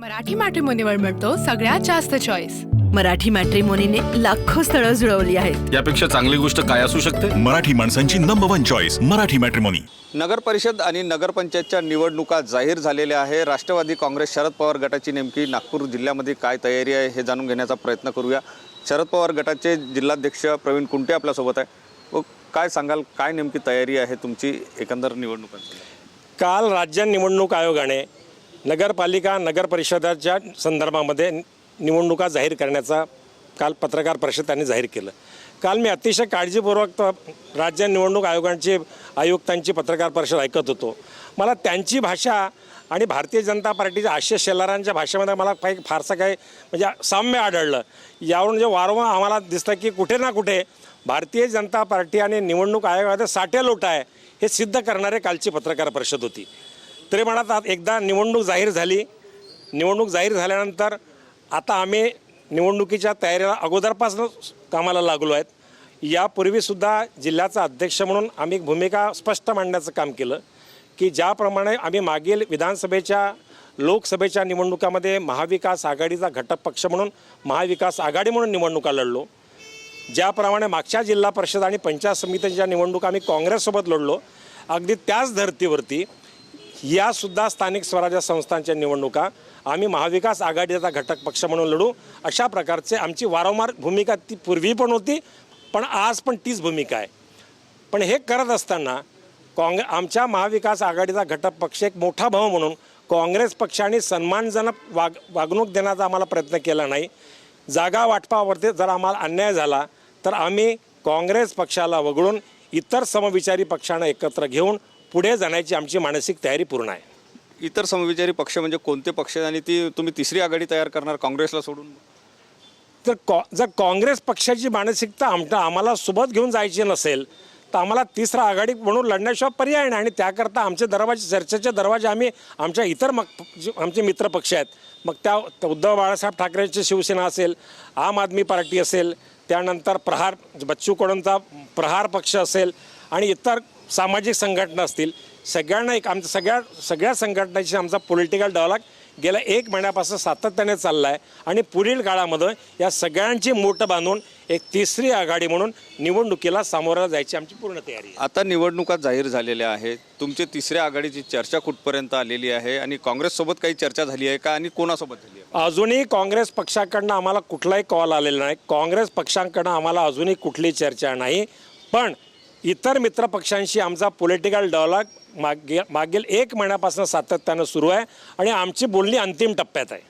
मराठी मॅट्रिमोनीवर मिळतो सगळ्यात जास्त चॉईस मराठी मॅट्रिमोनीने लाखो स्थळं जुळवली आहेत. यापेक्षा चांगली गोष्ट काय असू शकते? मराठी माणसांची number one choice Marathi matrimony नगर परिषद आणि नगरपंचायतच्या निवडणुका जाहीर झालेल्या आहे. राष्ट्रवादी काँग्रेस शरद पवार गटाची नेमकी नागपूर जिल्ह्यामध्ये काय तयारी आहे हे जाणून घेण्याचा प्रयत्न करूया. शरद पवार गटाचे जिल्हाध्यक्ष प्रवीण कुंटे आपल्यासोबत आहे. व काय सांगाल काय नेमकी तयारी आहे तुमची एकंदर निवडणुकांची? काल राज्य निवडणूक आयोगाने नगरपालिका नगर परिषदाच्या संदर्भामध्ये निवडणुका जाहीर करण्याचा काल पत्रकार परिषद त्यांनी जाहीर केलं. काल मी अतिशय काळजीपूर्वक राज्य निवडणूक आयोगांची आयुक्तांची पत्रकार परिषद ऐकत होतो. मला त्यांची भाषा आणि भारतीय जनता पार्टीच्या आशिष शेलारांच्या भाषेमध्ये मला काही फारसं काही म्हणजे साम्य आढळलं. यावरून जे वारंवार आम्हाला दिसतं की कुठे ना कुठे भारतीय जनता पार्टी आणि निवडणूक आयोगामध्ये साठे लोट आहे हे सिद्ध करणारे कालची पत्रकार परिषद होती. तरी म्हणत एकदा निवडणूक जाहीर झाली. निवडणूक जाहीर झाल्यानंतर आता आम्ही निवडणुकीच्या तयारीला अगोदरपासून कामाला लागलो आहेत. यापूर्वीसुद्धा जिल्ह्याचा अध्यक्ष म्हणून आम्ही एक भूमिका स्पष्ट मांडण्याचं काम केलं की ज्याप्रमाणे आम्ही मागील विधानसभेच्या लोकसभेच्या निवडणुकामध्ये महाविकास आघाडीचा घटक पक्ष म्हणून महाविकास आघाडी म्हणून निवडणुका लढलो. ज्याप्रमाणे मागच्या जिल्हा परिषद आणि पंचायत समितीच्या निवडणुका आम्ही काँग्रेससोबत लढलो. अगदी त्याच धर्तीवरती यासुद्धा स्थानिक स्वराज्य संस्थांच्या निवडणुका. आम्ही महाविकास आघाडीचा घटक पक्ष म्हणून लढू. अशा प्रकारचे आमची वारंवार भूमिका ती पूर्वी पण होती पण आज पण तीच भूमिका आहे. पण हे करत असताना काँग्रे आमच्या महाविकास आघाडीचा घटक पक्ष एक मोठा भाऊ म्हणून काँग्रेस पक्षाने सन्मानजनक वाग वागणूक देण्याचा आम्हाला प्रयत्न केला नाही. जागा वाटपावरती जर आम्हाला अन्याय झाला तर आम्ही काँग्रेस पक्षाला वगळून इतर समविचारी पक्षांना एकत्र घेऊन पुढे जाण्याची आमची मानसिक तयारी पूर्ण आहे. इतर समविचारी पक्ष म्हणजे कोणते पक्ष आहेत आणि ती तुम्ही तिसरी आघाडी तयार करणार काँग्रेसला सोडून? जर कॉ जर काँग्रेस पक्षाची मानसिकता आमच्या आम्हाला सोबत घेऊन जायची नसेल तर आम्हाला तिसरा आघाडी म्हणून लढण्याशिवाय पर्याय नाही आणि त्याकरता आमचे दरवाजे चर्चेचे दरवाजे आम्ही आमच्या इतर मग जे आमचे मित्र पक्ष आहेत मग त्या त्या उद्धव बाळासाहेब ठाकरेची शिवसेना असेल आम आदमी पार्टी असेल त्यानंतर प्रहार बच्चू कडूंचा प्रहार पक्ष असेल आणि इतर सामाजिक संघटना असतील सगळ्यांना एक आमच्या सगळ्या सगळ्या संघटनांशी आमचा पॉलिटिकल डायलॉग गेल्या एक महिन्यापासून सातत्याने चालला आहे आणि पुढील काळामध्ये या सगळ्यांची मोठं बांधून एक तिसरी आघाडी म्हणून निवडणुकीला सामोरं जायची आमची पूर्ण तयारी आहे. आता निवडणुका जाहीर झालेल्या आहेत. तुमची तिसऱ्या आघाडीची चर्चा कुठपर्यंत आलेली आहे आणि काँग्रेससोबत काही चर्चा झाली आहे का आणि कोणासोबत झाली आहे? अजूनही काँग्रेस पक्षाकडनं आम्हाला कुठलाही कॉल आलेला नाही. काँग्रेस पक्षांकडनं आम्हाला अजूनही कुठली चर्चा नाही. पण इतर मित्र पक्षांशी आमचा पॉलिटिकल डायलॉग मागे मागील एक महिन्यापासून सातत्यानं सुरू आहे आणि आमची बोलणी अंतिम टप्प्यात आहे.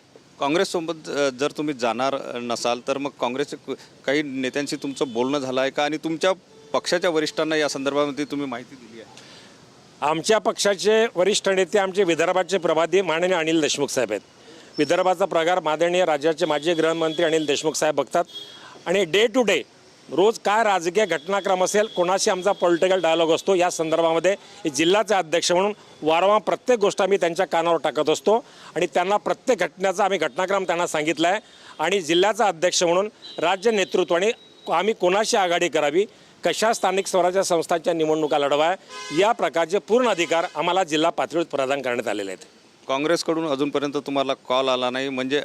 काँग्रेससोबत जर तुम्ही जाणार नसाल तर मग काँग्रेसचे क- काही नेत्यांशी तुमचं बोलणं झालं आहे का? आणि तुमच्या पक्षाच्या वरिष्ठांना या संदर्भामध्ये तुम्ही माहिती दिली आहे. आमच्या पक्षाचे वरिष्ठ नेते आमचे विदर्भाचे प्रभारी माननीय अनिल देशमुख साहेब आहेत. विदर्भाचा प्रगार माननीय राज्याचे माजी गृहमंत्री अनिल देशमुख साहेब बघतात. आणि डे टू डे रोज काय राजकीय घटनाक्रम असेल कोणाशी आमचा पॉलिटिकल डायलॉग असतो या संदर्भामध्ये जिल्ह्याचे अध्यक्ष म्हणून वारंवार प्रत्येक गोष्ट आम्ही त्यांच्या कानावर टाकत असतो आणि त्यांना प्रत्येक घटनेचा आम्ही घटनाक्रम त्यांना सांगितला आहे आणि जिल्ह्याचा अध्यक्ष म्हणून राज्य नेतृत्वाने आम्ही कोणाशी आघाडी करावी कशा स्थानिक स्वराज्य संस्थांच्या निवडणुका लढवाय या प्रकारचे पूर्ण अधिकार आम्हाला जिल्हा पातळीवर प्रदान करण्यात आलेले आहेत. काँग्रेसकडून अजूनपर्यंत तुम्हाला कॉल आला नाही. म्हणजे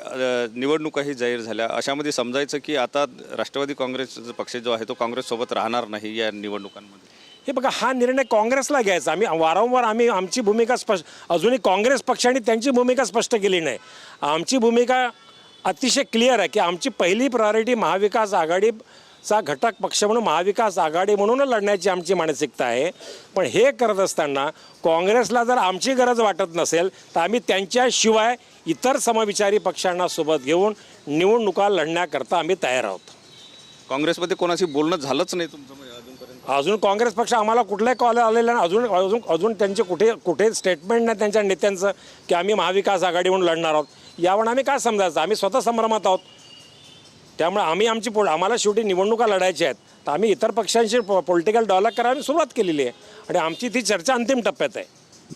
निवडणुकाही जाहीर झाल्या. अशामध्ये समजायचं की आता राष्ट्रवादी काँग्रेस पक्ष जो आहे तो काँग्रेससोबत राहणार नाही या निवडणुकांमध्ये. हे बघा हा निर्णय काँग्रेसला घ्यायचा. आम्ही वारंवार आम्ही आमची भूमिका स्पष्ट अजूनही काँग्रेस पक्षाने त्यांची भूमिका स्पष्ट केली नाही. आमची भूमिका अतिशय क्लिअर आहे की आमची पहिली प्रायोरिटी महाविकास आघाडी आघाडीचा घटक पक्ष म्हणून महाविकास आघाडी म्हणून लढण्याची आमची मानसिकता आहे. पण हे करत असताना काँग्रेसला जर आमची गरज वाटत नसेल तर आम्ही त्यांच्याशिवाय इतर समविचारी पक्षांना सोबत घेऊन निवडणुका लढण्याकरता आम्ही तयार आहोत. काँग्रेसमध्ये कोणाशी बोलणं झालंच नाही तुमचं म्हणजे अजूनपर्यंत? अजून काँग्रेस पक्ष आम्हाला कुठलाही कॉल आलेला नाही. अजून अजून अजून त्यांचे कुठे कुठे स्टेटमेंट नाही त्यांच्या नेत्यांचं की आम्ही महाविकास आघाडी म्हणून लढणार आहोत. यावर आम्ही काय समजायचं? आम्ही स्वतः संभ्रमात आहोत. त्यामुळे आम्ही आमची पो आम्हाला शेवटी निवडणुका लढायच्या आहेत. तर आम्ही इतर पक्षांशी पॉलिटिकल डॉलॉग करायला सुरुवात केलेली आहे. आणि आमची ती चर्चा अंतिम टप्प्यात आहे.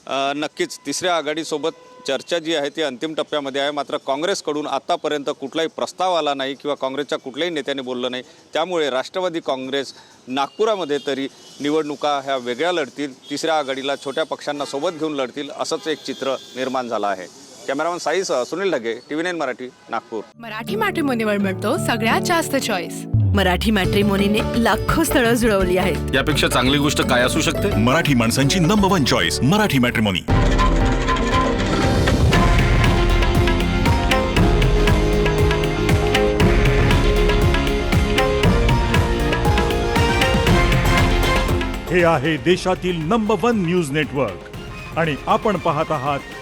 अ, नक्कीच. तिसऱ्या आघाडीसोबत चर्चा जी आहे ती अंतिम टप्प्यामध्ये आहे. मात्र काँग्रेसकडून आतापर्यंत कुठलाही प्रस्ताव आला नाही किंवा काँग्रेसच्या कुठल्याही नेत्याने बोललं नाही. त्यामुळे राष्ट्रवादी काँग्रेस नागपुरामध्ये तरी निवडणुका ह्या वेगळ्या लढतील. तिसऱ्या आघाडीला छोट्या पक्षांना सोबत घेऊन लढतील असंच एक चित्र निर्माण झालं आहे. Cameraman साईसह Sunil Dhage T V nine Marathi Nagpur. Marathi मॅट्रिमोनीवर मिळतो सगळ्यात जास्त चॉईस मराठी मॅट्रिमोनीने लाखो स्थळं जुळवली आहेत. यापेक्षा चांगली गोष्ट काय असू शकते? मराठी माणसांची number one choice Marathi matrimony हे आहे देशातील नंबर वन न्यूज नेटवर्क आणि आपण पाहत आहात